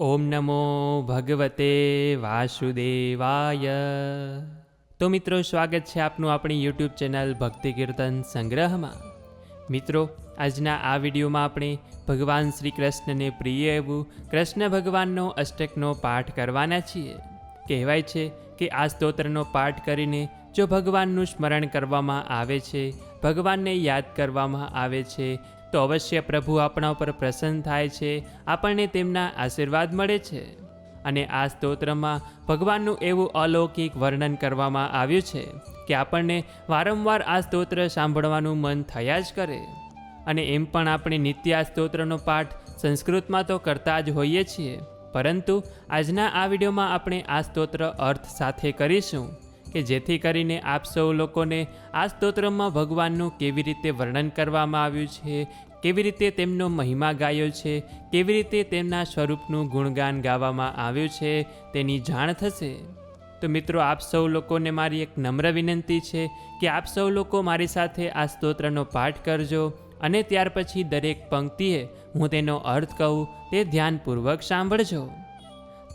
ઓમ નમો ભગવતે વાસુદેવાય. તો મિત્રો, સ્વાગત છે આપનું આપણી યુટ્યુબ ચેનલ ભક્તિ કીર્તન સંગ્રહમાં. મિત્રો, આજના આ વિડીયોમાં આપણે ભગવાન શ્રી કૃષ્ણને પ્રિય એવું કૃષ્ણ ભગવાનનો અષ્ટકનો પાઠ કરવાના છીએ. કહેવાય છે કે આ સ્તોત્રનો પાઠ કરીને જો ભગવાનનું સ્મરણ કરવામાં આવે છે, ભગવાનને યાદ કરવામાં આવે છે તો અવશ્ય પ્રભુ આપણા ઉપર પ્રસન્ન થાય છે, આપણને તેમના આશીર્વાદ મળે છે. અને આ સ્તોત્રમાં ભગવાનનું એવું અલૌકિક વર્ણન કરવામાં આવ્યું છે કે આપણને વારંવાર આ સ્તોત્ર સાંભળવાનું મન થયા જ કરે. અને એમ પણ આપણે નિત્ય આ સ્તોત્રનો પાઠ સંસ્કૃતમાં તો કરતા જ હોઈએ છીએ. પરંતુ આજના આ વિડીયોમાં આપણે આ સ્તોત્ર અર્થ સાથે કરીશું. કે જેથી કરીને આપ સૌ લોકોને આ સ્તોત્રમાં ભગવાનનું કેવી રીતે વર્ણન કરવામાં આવ્યું છે, કેવી રીતે તેમનો મહિમા ગાયો છે, કેવી રીતે તેમના સ્વરૂપનું ગુણગાન ગાવામાં આવ્યું છે તેની જાણ થશે. તો મિત્રો, આપ સૌ લોકોને મારી એક નમ્ર વિનંતી છે કે આપ સૌ લોકો મારી સાથે આ સ્તોત્રનો પાઠ કરજો અને ત્યાર પછી દરેક પંક્તિએ હું તેનો અર્થ કહું તે ધ્યાનપૂર્વક સાંભળજો.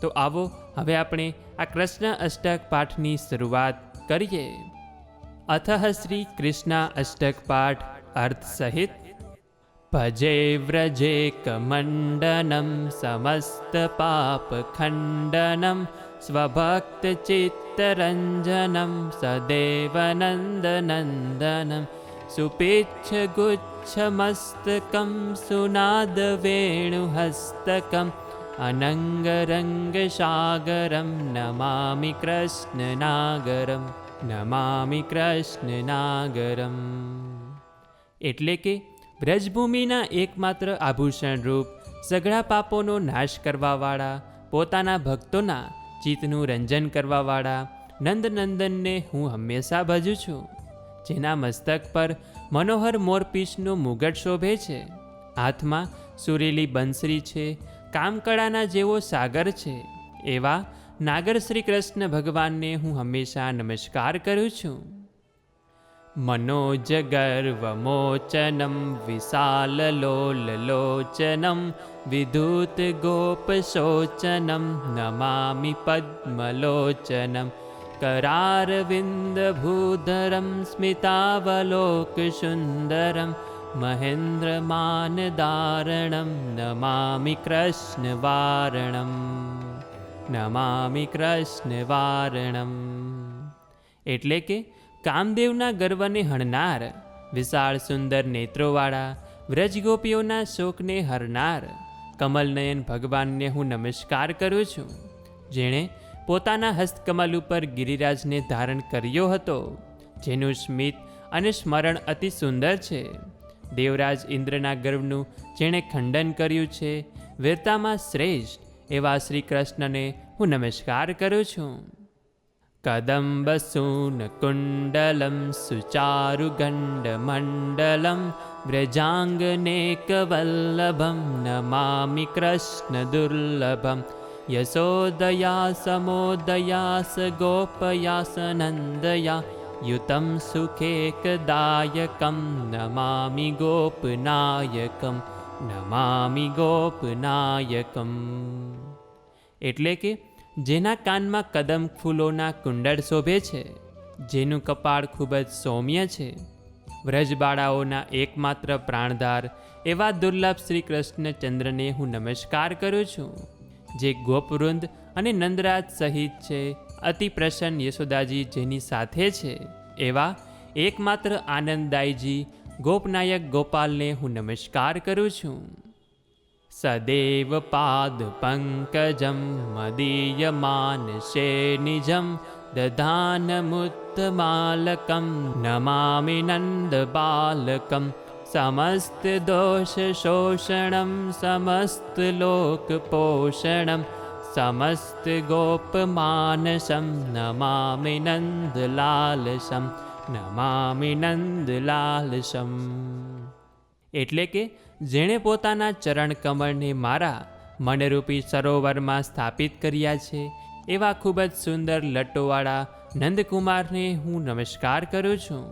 તો આવો, હવે આપણે આ કૃષ્ણ અષ્ટક પાઠની શરૂઆત કરીએ. અથ શ્રી કૃષ્ણ અષ્ટક પાઠ, અર્થ સહિત. ભજે વ્રજે કમંડનમ, સમસ્ત પાપ ખંડનમ, સ્વભક્ત ચિત્તરંજનમ સદેવનંદનંદનમ સુપેચ્છ સુનાદ વેણુહસ્તકમ અનંગરંગસાગરમ નમામિ કૃષ્ણનાગરમ એટલે કે બ્રજભૂમિના એકમાત્ર આભૂષણ રૂપ સઘળા પાપોનો નાશ કરવાવાળા, પોતાના ભક્તોના ચિત્તનું રંજન કરવાવાળા નંદનંદનને હું હંમેશા ભજું છું, જેના મસ્તક પર મનોહર મોરપીસનો મુગટ શોભે છે. હાથમાં સુરેલી બંસરી છે કામકળાના જેવો સાગર છે એવા નાગર શ્રી કૃષ્ણ ભગવાનને હું હંમેશા નમસ્કાર કરું છું मनोजगर्वमोचनं विशाललोललोचनं विधूतगोपशोचनं नमामि पद्मलोचनं करारविन्दभूधरं स्मितावलोकसुन्दरं महेन्द्रमानदारणं नमामि कृष्णवारणं નમામિ કૃષ્ણવારણમ એટલે કે કામદેવના ગર્વને હણનાર વિશાળ સુંદર નેત્રોવાળા વ્રજગોપીઓના શોકને હરનાર કમલનયન ભગવાનને હું નમસ્કાર કરું છું જેણે પોતાના હસ્તકમલ ઉપર ગિરિરાજને ધારણ કર્યો હતો જેનું સ્મિત અને સ્મરણ અતિ સુંદર છે દેવરાજ ઇન્દ્રના ગર્વનું જેણે ખંડન કર્યું છે, વીરતામાં શ્રેષ્ઠ એવા શ્રી કૃષ્ણને હું નમસ્કાર કરું છું. કદંબસૂન કુંડલમ સુચારુગંડમંડલમ વ્રજાંગનેકવલ્લભમ નમામિ કૃષ્ણ દુર્લભમ યશોદયા સમોદયાસ ગોપયાસ નંદયા युतं सुखेकदायकं नमामि गोपनायकं નમામિ ગોપનાયકમ એટલે કે જેના કાનમાં કદમ ફૂલોના કુંડળ શોભે છે જેનું કપાળ ખૂબ જ સૌમ્ય છે વ્રજબાળાઓના એકમાત્ર પ્રાણધાર એવા દુર્લભ શ્રી કૃષ્ણચંદ્રને હું નમસ્કાર કરું છું જે ગોપવૃંદ અને નંદરાજ સહિત છે અતિ પ્રસન્ન યશોદાજી જેની સાથે છે, એવા એકમાત્ર આનંદદાયજી ગોપનાયક ગોપાલને હું નમસ્કાર કરું છું. સદેવ પાદ પંકજમ મદીયમાનશે નિજમ દધાનમુત્તમાલકમ નમામિ નંદ બાલકમ સમસ્ત દોષ શોષણમ સમસ્ત લોક સમસ્ત ગોપમાનસમ નમામિ નંદલાલસમ નમામિ નંદલાલસમ એટલે કે જેણે પોતાના ચરણ કમળને મારા મનરૂપી સરોવરમાં સ્થાપિત કર્યા છે, એવા ખૂબ જ સુંદર લટ્ટોવાળા નંદકુમારને હું નમસ્કાર કરું છું,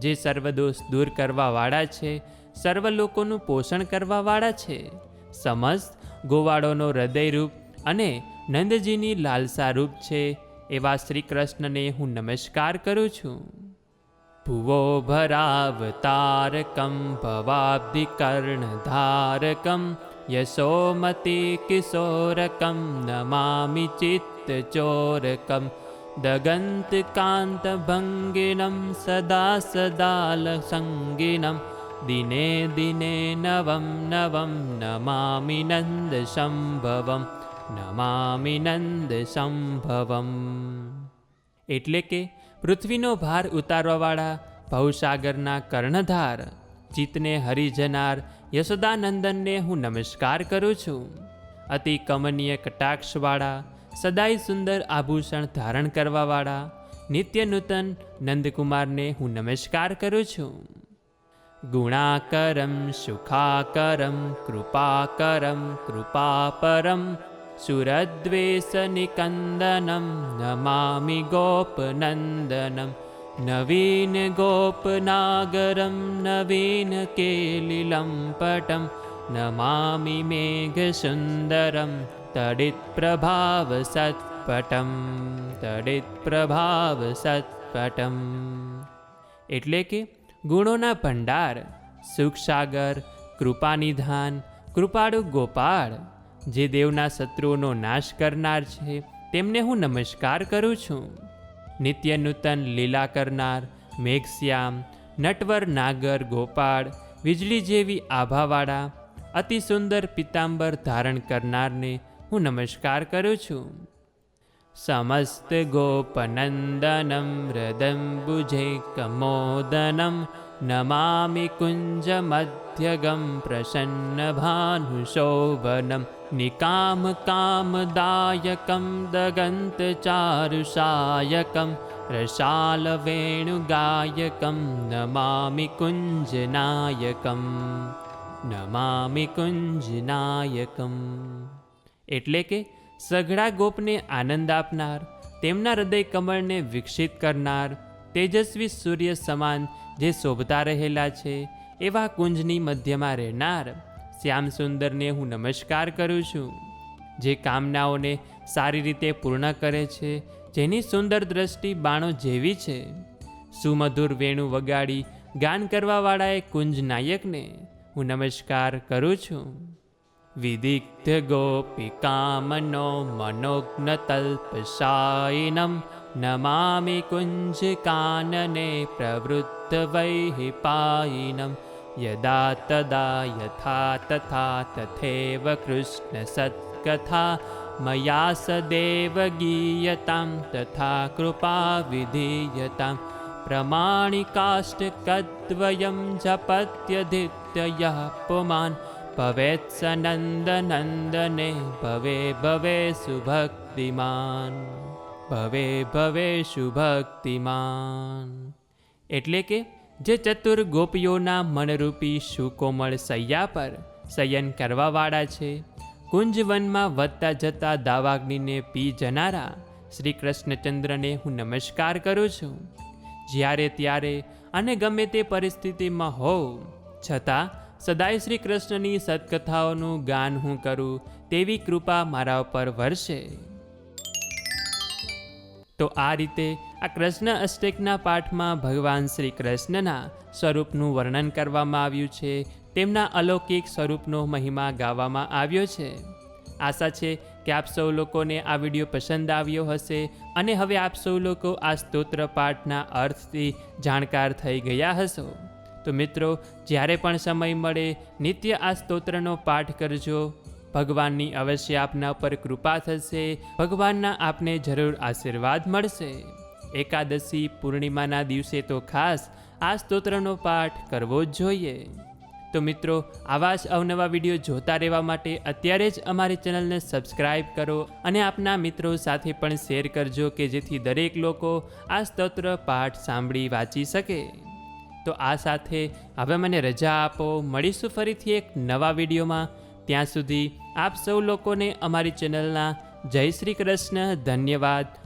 જે સર્વદોષ દૂર કરવાવાળા છે સર્વ લોકોનું પોષણ કરવાવાળા છે, સમસ્ત ગોવાળોનો હૃદયરૂપ અને નંદજીની લાલસા રૂપ છે એવા શ્રી કૃષ્ણને હું નમસ્કાર કરું છું ભુવો ભરાવતારકમ ભવાબ્ધિકર્ણધારકમ યશોમતી કિશોરકમ નમામિ ચિત્તચોરકમ દગંતકાંતભંગિનમ સદા સદાલસંગિનમ દિને દિને નવમ નવમ નમામિ નંદ સંભવમ નમામિ નંદ સંભવમ. એટલે કે પૃથ્વીનો ભાર ઉતારવાવાળા ભવસાગરના કર્ણધાર જીતને હરિજનાર યશોદાનંદનને હું નમસ્કાર કરું છું. અતિ કમનીય કટાક્ષવાળા, સદાય સુંદર આભૂષણ ધારણ કરવાવાળા નિત્ય નૂતન નંદકુમારને હું નમસ્કાર કરું છું. ગુણાકરમ, સુખાકરમ, કૃપાકરમ, કૃપાપરમ સુરદ્વેષનિકંદનમ નમામિ ગોપનંદનમ નવીન ગોપનાગરમ નવીન કેલિલંપટમ નમામિ મેઘસુંદરમ તડિત પ્રભાવ સત્પટમ તડિત પ્રભાવ સત્પટમ એટલે કે ગુણોના ભંડાર સુખસાગર કૃપાનિધાન કૃપાળુ ગોપાળ જે દેવના શત્રુઓનો નાશ કરનાર છે, તેમને હું નમસ્કાર કરું છું. નિત્ય નૂતન લીલા કરનાર, મેઘશ્યામ, નટવર નાગર ગોપાળ, વીજળી જેવી આભાવાળા, અતિ સુંદર પિતાંબર ધારણ કરનારને હું નમસ્કાર કરું છું. સમસ્ત ગોપનંદનમ હૃદંબુજે કમોદનમ, નમામિ કુંજ મધ્યગમ પ્રસન્ન ભાનુશોભનમ. નિકામ दगन्तचारुषायकं દગંત नमामि कुञ्जनायकं નમામિ કુંજનાયકમ એટલે કે સઘળા ગોપને આનંદ આપનાર, તેમના હૃદય કમળને વિકસિત કરનાર, તેજસ્વી સૂર્ય સમાન જે શોભતા રહેલા છે, એવા કુંજની મધ્યમાં રહેનાર શ્યામ સુંદરને હું નમસ્કાર કરું છું. જે કામનાઓને સારી રીતે પૂર્ણ કરે છે, જેની સુંદર દ્રષ્ટિ બાણો જેવી છે. સુમધુર વેણુ વગાડી ગાન કરવાવાળાએ કુંજ નાયકને હું નમસ્કાર કરું છું. વિદિગ્ધ ગોપિકામનો મનોજ્ઞ તલ્પશાયિનમ નમામિ કુંજ કાનને પ્રવૃત્ત વૈ પાયિનમ યદા તદા યથા તથા તથેવ કૃષ્ણ સત્કથા મયા સદેવ ગીયતામ તથા કૃપા વિધીયતામ પ્રમાણિકાષ્ટકદ્વયં જપત્યધિત્યયઃ પુમાન ભવેત સનંદનંદને ભવે ભવે સુભક્તિમાન ભવે ભવે સુભક્તિમાન એટલે કે જે ચતુર ગોપીઓના મનરૂપી સુકોમળ સૈયા પર શયન કરવાવાળા છે. કુંજવનમાં વધતા જતા દાવાગ્નિને પી જનારા શ્રી કૃષ્ણચંદ્રને હું નમસ્કાર કરું છું. જ્યારે ત્યારે અને ગમે તે પરિસ્થિતિમાં હોઉં, છતાં સદાય શ્રી કૃષ્ણની સત્કથાઓનું ગાન હું કરું તેવી કૃપા મારા ઉપર વરસે. તો આ રીતે આ કૃષ્ણ અષ્ટકના પાઠમાં ભગવાન શ્રી કૃષ્ણના સ્વરૂપનું વર્ણન કરવામાં આવ્યું છે. તેમના અલૌકિક સ્વરૂપનો મહિમા ગાવામાં આવ્યો છે. આશા છે કે આપ સૌ લોકોને આ વીડિયો પસંદ આવ્યો હશે અને હવે આપ સૌ લોકો આ સ્તોત્ર પાઠના અર્થથી જાણકાર થઈ ગયા હશો. તો મિત્રો, જ્યારે પણ સમય મળે, નિત્ય આ સ્તોત્રનો પાઠ કરજો. ભગવાનની અવશ્ય આપના પર કૃપા થશે. ભગવાનના આપને જરૂર આશીર્વાદ મળશે. એકાદશી પૂર્ણિમાના દિવસે તો ખાસ આ સ્તોત્રનો પાઠ કરવો જ જોઈએ. તો મિત્રો, આવા જ અવનવા વીડિયો જોતા રહેવા માટે અત્યારે જ અમારી ચેનલને સબસ્ક્રાઈબ કરો અને આપના મિત્રો સાથે પણ શેર કરજો કે જેથી દરેક લોકો આ સ્તોત્ર પાઠ સાંભળી વાંચી શકે. તો આ સાથે હવે મને રજા આપો. મળીશું ફરીથી એક નવા વિડીયોમાં. ત્યાં સુધી આપ સૌ લોકોને અમારી ચેનલના જય શ્રી કૃષ્ણ ધન્યવાદ.